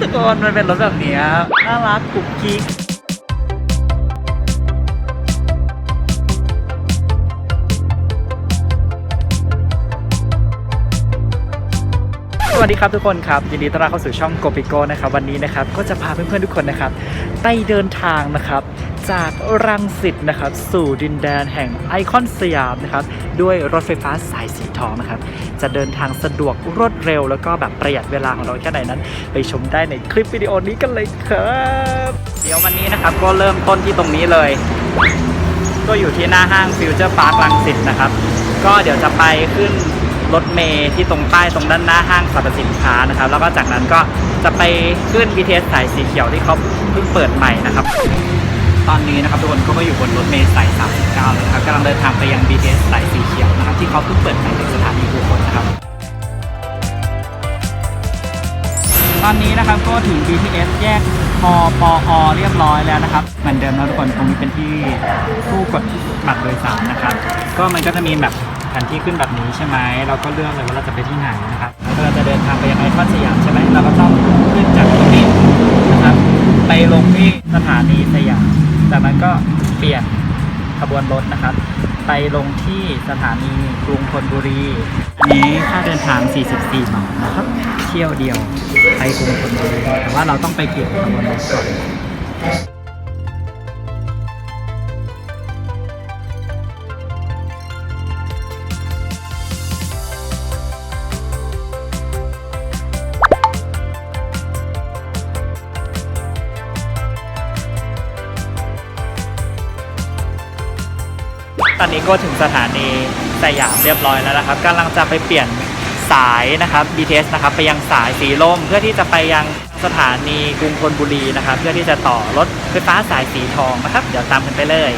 ทุกคนมันเป็นรถแบบนี้น่ารักกุ๊กกิ๊กสวัสดีครับทุกคนครับ ยินดีต้อนรับเข้าสู่ช่องโกปิโกนะครับวันนี้นะครับก็จะพาเพื่อนๆทุกคนนะครับไปเดินทางนะครับ จากรังสิตนะครับ สู่ดินแดนแห่งไอคอนสยามนะครับ ด้วยรถไฟฟ้าสายสีทองนะครับ จะเดินทางสะดวกรวดเร็ว แล้วก็แบบประหยัดเวลาของเราแค่ไหนนั้น ไปชมได้ในคลิปวิดีโอนี้กันเลยครับ เดี๋ยววันนี้นะครับก็เริ่มต้นที่ตรงนี้เลย ก็อยู่ที่หน้าห้างฟิวเจอร์พาร์คลังสิตนะครับ ก็เดี๋ยวจะไปขึ้นรถเมย์ที่ตรงป้ายตรงด้านหน้าห้างสรรพสินค้านะครับ แล้วก็จากนั้นก็จะไปขึ้น BTS สายสีเขียวที่เขาเพิ่งเปิดใหม่นะครับ ตอนนี้นะครับทุกคนก็มาอยู่บนรถเมล์สาย 39แล้วนะครับกำลังเดินทางไปยัง BTS สายสีเขียวนะครับที่เขาเพิ่งเปิดใหม่ในสถานีภูพลนะครับ ตอนนี้นะครับก็ถึง BTS แยกมปอเรียบร้อยแล้วนะครับ เหมือนเดิมนะทุกคนตรงนี้เป็นที่ผู้กดบัตรโดยสารนะครับ ก็มันก็จะมีแบบแผนที่ขึ้นแบบนี้ใช่ไหมเราก็เลือกเลยว่าเราจะไปที่ไหนนะครับแล้วก็เราจะเดินทางไปยังไอคอนสยามใช่ไหมเราก็ต้องขึ้นจากตรงนี้นะครับ ไปลงที่สถานีสยาม จากนั้นก็เปลี่ยนขบวนรถนะครับ ไปลงที่สถานีกรุงธนบุรีอันนี้ค่าเดินทาง 44 บาทนะครับ เที่ยวเดียวไปกรุงธนบุรีแต่ว่าเราต้องไปเก็บขบวนรถก่อน ตอนนี้ก็ถึงสถานีสยามเรียบร้อยแล้วนะครับกำลังจะไปเปลี่ยนสายนะครับ BTS นะครับไปยังสายสีลม เพื่อที่จะไปยังสถานีกรุงธนบุรีนะครับ เพื่อที่จะต่อรถไฟฟ้าสายสีทองนะครับ เดี๋ยวตามกันไปเลย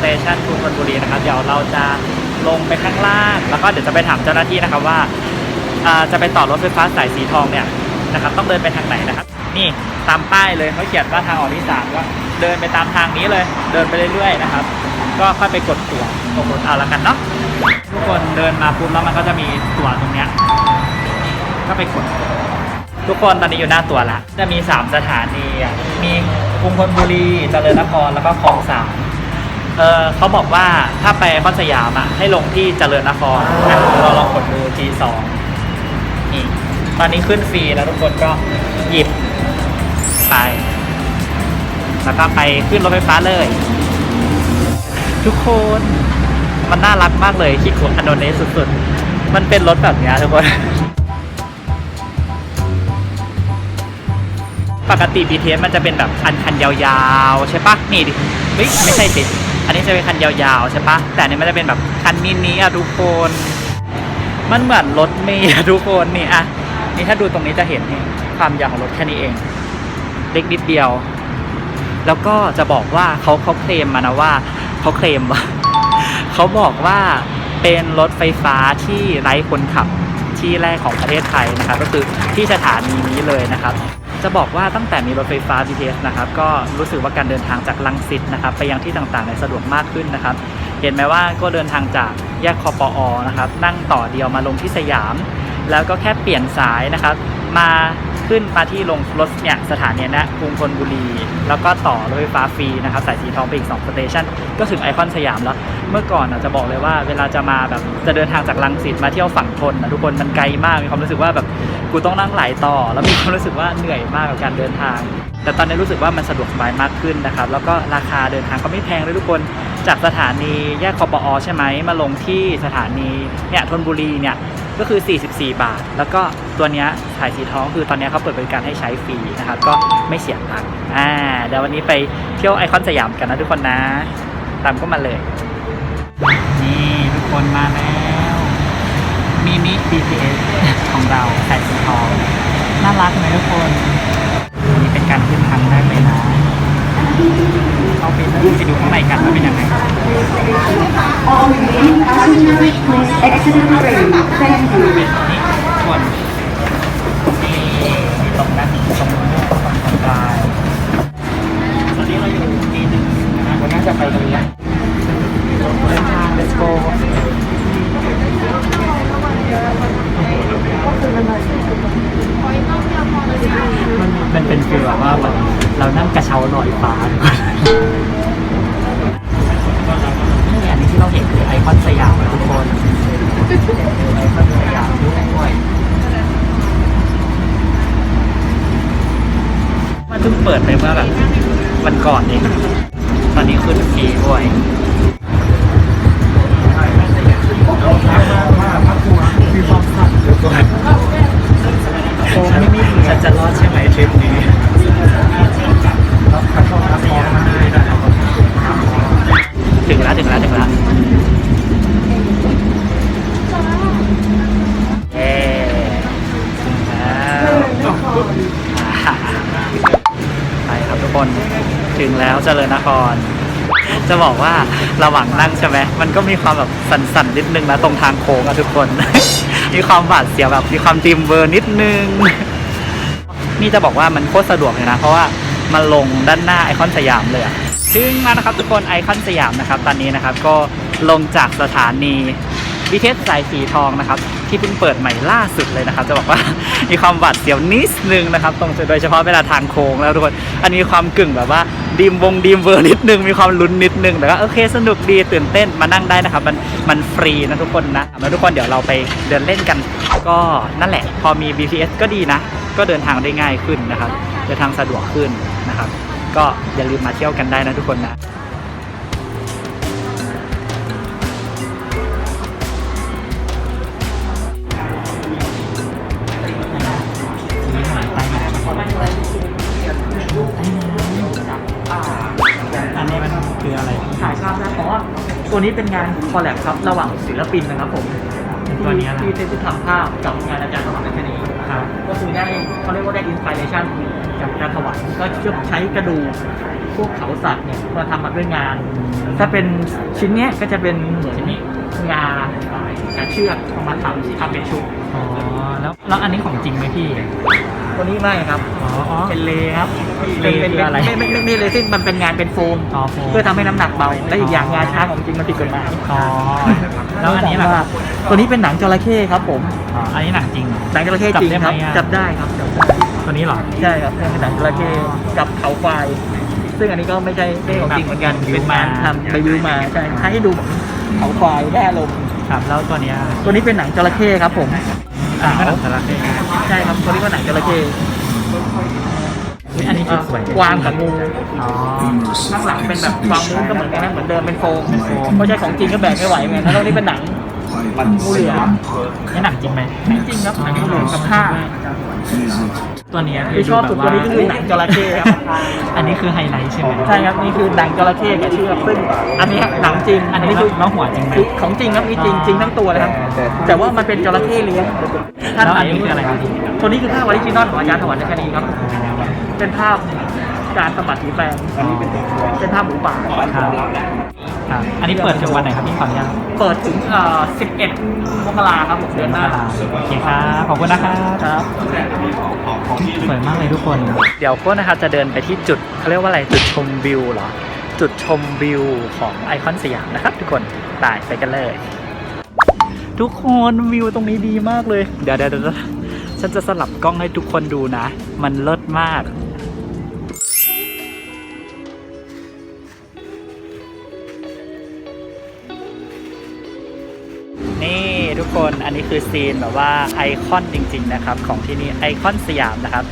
เตชันกรุงธนบุรีนะครับเดี๋ยวเราจะลงไปข้างล่าง แล้วก็เดี๋ยวจะไปถามเจ้าหน้าที่นะครับว่าอ่าจะไปต่อรถไฟฟ้าสายสีทองเนี่ยนะครับต้องเดินไปทางไหนนะครับ นี่ตามป้ายเลยเขาเขียนว่าทางออกที่สามว่าเดินไปตามทางนี้เลย เดินไปเรื่อยๆนะครับ ก็ค่อยไปกดตั๋วกดเอาละกันเนาะทุกคนเดินมาปุ๊บแล้วมันก็จะมีตั๋วตรงเนี้ยก็ไปกดทุกคนตอนนี้อยู่หน้าตั๋วละจะมี 3 สถานีมีกรุงธนบุรีเจริญนครแล้วก็คลองสาม เออเขาบอกว่าถ้าไปคอนสยามอะให้ลงที่เจริญนครอะเดี๋ยวเราลองกดดู G2 นี่ตอนนี้ขึ้นฟรีแล้วทุกคนก็หยิบไป แล้วก็ไปขึ้นรถไฟฟ้าเลย ทุกคนมันน่ารักมากเลยคิดของอโนเนสสุดๆ มันเป็นรถแบบเนี้ยทุกคนปกติ BTS มันจะเป็นแบบคันคันยาวๆ ใช่ปะนี่ดิเฮ้ยไม่ใช่สิ อันนี้จะเป็นคันยาวๆใช่ปะแต่อันนี้มันจะเป็นแบบคันมินิอะทุกคนมันเหมือนรถเมย์อะทุกคนนี่อะนี่ถ้าดูตรงนี้จะเห็นนี่ความยาวของรถแค่นี้เอง เล็กนิดเดียว แล้วก็จะบอกว่าเขาเขาเคลมมานะว่าเขาเคลมว่าเขาบอกว่าเป็นรถไฟฟ้าที่ไร้คนขับที่แรกของประเทศไทยนะครับ ก็คือที่สถานีนี้เลยนะครับ จะบอกว่าตั้งแต่มีรถไฟฟ้า BTS นะครับก็รู้สึกว่าการเดินทางจากลังสิตนะครับไปยังที่ต่างๆในสะดวกมากขึ้นนะครับ เห็นไหมว่าก็เดินทางจากแยกคอปอนะครับนั่งต่อเดียวมาลงที่สยาม แล้วก็แค่เปลี่ยนสายนะครับ มา ขึ้นมาที่ลงรถเนี่ยสถานีนะกรุงธนบุรี แล้วก็ต่อรถไฟฟ้าฟรีนะครับสายสีทองไปอีก2สเตชันก็ถึงไอคอนสยามแล้ว เมื่อก่อนอะจะบอกเลยว่าเวลาจะมาแบบจะเดินทางจากลังสิตมาเที่ยวฝั่งทนนะทุกคนมันไกลมากมีความรู้สึกว่าแบบกูต้องนั่งหลายต่อ แล้วมีความรู้สึกว่าเหนื่อยมากกับการเดินทาง แต่ตอนนี้รู้สึกว่ามันสะดวกสบายมากขึ้นนะครับแล้วก็ราคาเดินทางก็ไม่แพงเลยทุกคนจากสถานีแยกคอปอใช่ไหมมาลงที่สถานีเนี่ยธนบุรีเนี่ย ก็คือ 44 บาท แล้วก็ตัวเนี้ยสายสีทองคือตอนเนี้ยเขาเปิดบริการให้ใช้ฟรีนะครับ ก็ไม่เสียตังค์อ่าเดี๋ยววันนี้ไปเที่ยวไอคอนสยามกันนะทุกคนนะ ตามก็มาเลย นี่ทุกคนมาแล้วมินิ BTS ของของเราแสงสีทอง น่ารักไหมทุกคน อันนี้เป็นการขึ้นครั้งแรกเลยนะ เข้าไปดูไปดูข้างในกันว่าเป็นยังไง All remaining passengers, please exit the train. Thank you. นี่ส่วนนี่ตรงนั้นตรงนู้นตรงตรงปลาย มด้วยมันเพิ่งเปิดไปเมื่อแบบวันก่อนเองตอนนี้ขึ้นฟรีด้วยมีความสั่นด้วยก่อนโอ้ไม่มีฉันจะรอดใช่ไหมทริปนี้ถึงแล้วถึงแล้วถึง งแล้วเจริญนคร จะบอกว่าระหว่างนั่งใช่ไหมมันก็มีความแบบสั่นๆนิดนึงนะตรงทางโค้งอะทุกคน มีความหวาดเสียวแบบมีความดิมเบอร์นิดนึง นี่จะบอกว่ามันโคตรสะดวกเลยนะ เพราะว่ามันลงด้านหน้าไอคอนสยามเลยอะถึงแล้วนะครับทุกคนไอคอนสยามนะครับ ตอนนี้นะครับก็ลงจากสถานีวิเทศสายสีทองนะครับ ที่เพิ่งเปิดใหม่ล่าสุดเลยนะครับ จะบอกว่ามีความหวาดเสียวนิดนึงนะครับ ตรงโดยเฉพาะเวลาทางโค้งแล้วทุกคนอันนี้ความกึ่งแบบว่า ดีมวงดีมเวอร์นิดนึงมีความลุ้นนิดนึงแต่ก็โอเคสนุกดีตื่นเต้นมานั่งได้นะครับ มันมันฟรีนะทุกคนนะแล้วทุกคนเดี๋ยวเราไปเดินเล่นกัน ก็นั่นแหละ พอมี BTS ก็ดีนะ ก็เดินทางได้ง่ายขึ้นนะครับเดินทางสะดวกขึ้นนะครับ ก็อย่าลืมมาเที่ยวกันได้นะทุกคนนะ ตัวนี้เป็นงานคอลแลบครับระหว่างศิลปินนะครับผมตัวนี้อะไรที่ที่ที่ทำภาพกับงานอาจารย์สมานชนีครับก็คือได้เขาเรียกว่าได้อินสปิเรชันจากการถวายก็ใช้กระดูกพวกเขาสัตว์เนี่ยมาทำมาด้วยงาน ถ้าเป็นชิ้นเนี้ยก็จะเป็นเหมือนงากับเชือกเอามาทำทำเป็นชุดอ๋อแล้วแล้วอันนี้ของจริงไหมพี่ตัวนี้ไม่ครับอ๋ออ๋อเป็นเลครับ เลเป็นคืออะไรไม่ไม่ไม่ไม่เลซิ่งมันเป็นงานเป็นโฟมอ๋อโฟม เพื่อทำให้น้ำหนักเบา และอีกอย่างงาช้างของจริงมันผิดกฎหมายอ๋อ แล้วอันนี้ล่ะว่าตัวนี้เป็นหนังจระเข้ครับผมอ๋ออันนี้หนังจริงเหรอ หนังจระเข้จริงครับจัจับบได้ได้ไหมอะครับจับได้ตัวนี้เหรอ ใช่ครับเป็นหนังจระเข้กับเขาควายซึ่งอันนี้ก็ไม่ใช่ไม่ใช่ของจริงเหมือนกันแบบเป็นการทำไปวิวมาใช่ให้ดูเหมือนเขาควายได้อารมณ์ครับแล้วตัวเนี้ยตัวนี้เป็นหนังจระเข้ครับผม อันนี้ก็หนังสารเคใช่ครับตัวนี้ก็หนังจระเข้เฮ้ย อันนี้คือสวยกวางกับงูอ๋อข้างหลังเป็นแบบความมุ้งก็เหมือนกันนะเหมือนเดิมเป็นโฟมเป็นโฟมเพราะใช่ของจริงก็แบกไม่ไหวเหมือนกันแล้วนี่เป็นหนังงูเหลือมนี่หนังจริงไหมหนังจริงครับหนังงูเหลือมกับผ้า ตัวเนี้ยที่ชอบสุดตัวนี้ก็คือหนังจระเข้ครับอันนี้คือไฮไลท์ใช่ไหมใช่ครับนี่คือหนังจระเข้กับเชือกซึ่งอันนี้หนังจริง อันนี้คืคือน้องหัวจริงไหมคือของจริงครับมีจริงจริงทั้งตัวเลยครับแต่ว่ามันเป็นจระเข้เลี้ยงแล้วอันนี้คืออะไรครับพี่ตัวนี้คือภาพออริจินอลของอาจารย์ถวันในคดีครับ เป็นภาพ การสะบัดหรือแปลงเป็นภาพหมูป่าครับครับอันนี้เปิดถึงวันไหนครับพี่ขออนุญาตเปิดถึงเอ่อ11มกราครับผมเดือนหน้าโอเคครับขอบคุณนะครับครับสวยมากเลยทุกคน เดี๋ยวก็นะครับจะเดินไปที่จุดเขาเรียกว่าอะไรจุดชมวิวเหรอจุดชมวิวของไอคอนสยามนะครับ ทุกคนไปไปกันเลย ทุกคนวิวตรงนี้ดีมากเลยเดี๋ยวเดี๋ยวเดี๋ยวฉันจะสลับกล้องให้ทุกคนดูนะ มันเลิศมาก คนอันนี้คือซีนแบบว่าไอคอนจริง ๆ นะครับ ของที่นี่ไอคอนสยามนะครับ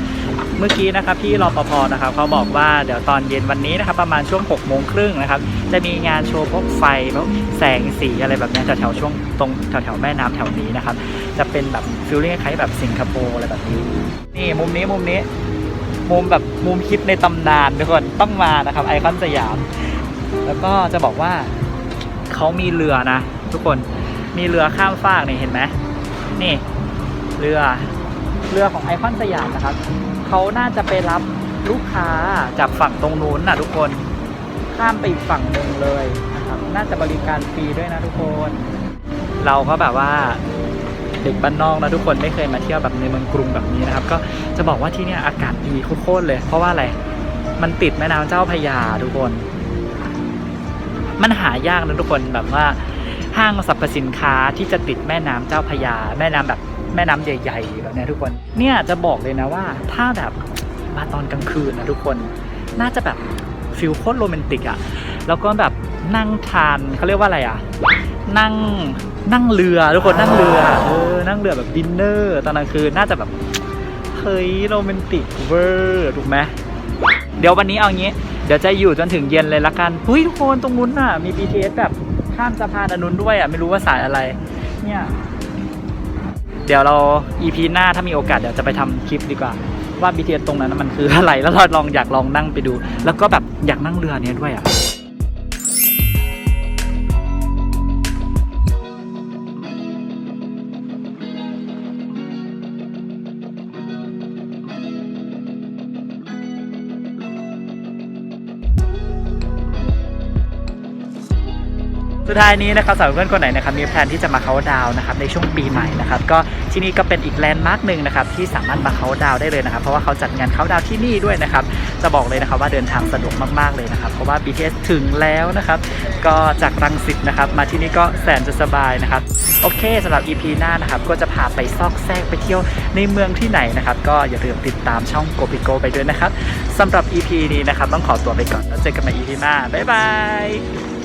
เมื่อกี้นะครับพี่รปภนะครับเขาบอกว่าเดี๋ยวตอนเย็นวันนี้นะครับ ประมาณช่วง6กโมงครึ่งนะครับ จะมีงานโชว์พวกไฟพวกแสงสีอะไรแบบนี้แถวๆช่วงตรงแถวๆแม่น้ำแถวนี้นะครับ จะเป็นแบบฟิลลิ่งคล้ายๆแบบสิงคโปร์อะไรแบบนี้นี่มุมนี้มุมนี้มุมแบบมุมคิดในตำนานทุกคนต้องมานะครับไอคอนสยาม แล้วก็จะบอกว่าเขามีเรือนะ ทุกคน มีเรือข้ามฟากนี่เห็นไหมนี่ เรือเรือของไอคอนสยามนะครับเขาน่าจะไปรับลูกค้าจากฝั่งตรงนู้นน่ะทุกคนข้ามไปอีกฝั่งหนึ่งเลยนะครับน่าจะบริการฟรีด้วยนะทุกคน เราก็แบบว่าเด็กบ้านนอกนะทุกคนไม่เคยมาเที่ยวแบบในเมืองกรุงแบบนี้นะครับ ก็จะบอกว่าที่เนี่ยอากาศดีโคตรเลย เพราะว่าอะไรมันติดแม่น้ำเจ้าพยาทุกคน มันหายากนะทุกคนแบบว่า ห้างสรรพสินค้าที่จะติดแม่น้ำเจ้าพยา แม่น้ำแบบแม่น้ำใหญ่ๆแบบนี้ทุกคนเนี่ยจะบอกเลยนะว่าถ้าแบบมาตอนกลางคืนนะทุกคนน่าจะแบบฟิลโคตรโรแมนติกอะแล้วก็แบบนั่งทานเขาเรียกว่าอะไรอะนั่งนั่งเรือทุกคนนั่งเรือเออนั่งเรือแบบดินเนอร์ตอนกลางคืนน่าจะแบบเฮ้ยโรแมนติกเวอร์ถูกไหมเดี๋ยววันนี้เอางี้ เดี๋ยวจะอยู่จนถึงเย็นเลยละกันเฮ้ยทุกคนตรงนู้นน่ะมี BTS แบบ ข้ามสะพานอนุนด้วยอะไม่รู้ว่าสายอะไร เนี่ย เดี๋ยวเรา EP หน้าถ้ามีโอกาสเดี๋ยวจะไปทำคลิปดีกว่า ว่า BTS ตรงนั้นมันคืออะไร แล้วเราลองอยากลองนั่งไปดู แล้วก็แบบอยากนั่งเรือเนี้ยด้วยอะ สุดท้ายนี้นะครับสำหรับเพื่อนคนไหนนะครับมีแพลนที่จะมาเขาดาวนะครับในช่วงปีใหม่นะครับก็ที่นี่ก็เป็นอีกแลนด์มาร์กหนึ่งนะครับที่สามารถมาเขาดาวได้เลยนะครับ เพราะว่าเขาจัดงานเขาดาวที่นี่ด้วยนะครับจะบอกเลยนะครับว่าเดินทางสะดวกมากๆเลยนะครับเพราะว่า BTS ถึงแล้วนะครับก็จากรังสิตนะครับมาที่นี่ก็แสนจะสบายนะครับโอเคสำหรับ EP หน้านะครับก็จะพาไปซอกแซกไปเที่ยวในเมืองที่ไหนนะครับก็อย่าลืมติดตามช่องโกปิโกไปด้วยนะครับสำหรับ EP นี้นะครับต้องขอตัวไปก่อนแล้วเจอกันใหม่ EP หน้าบ๊ายบาย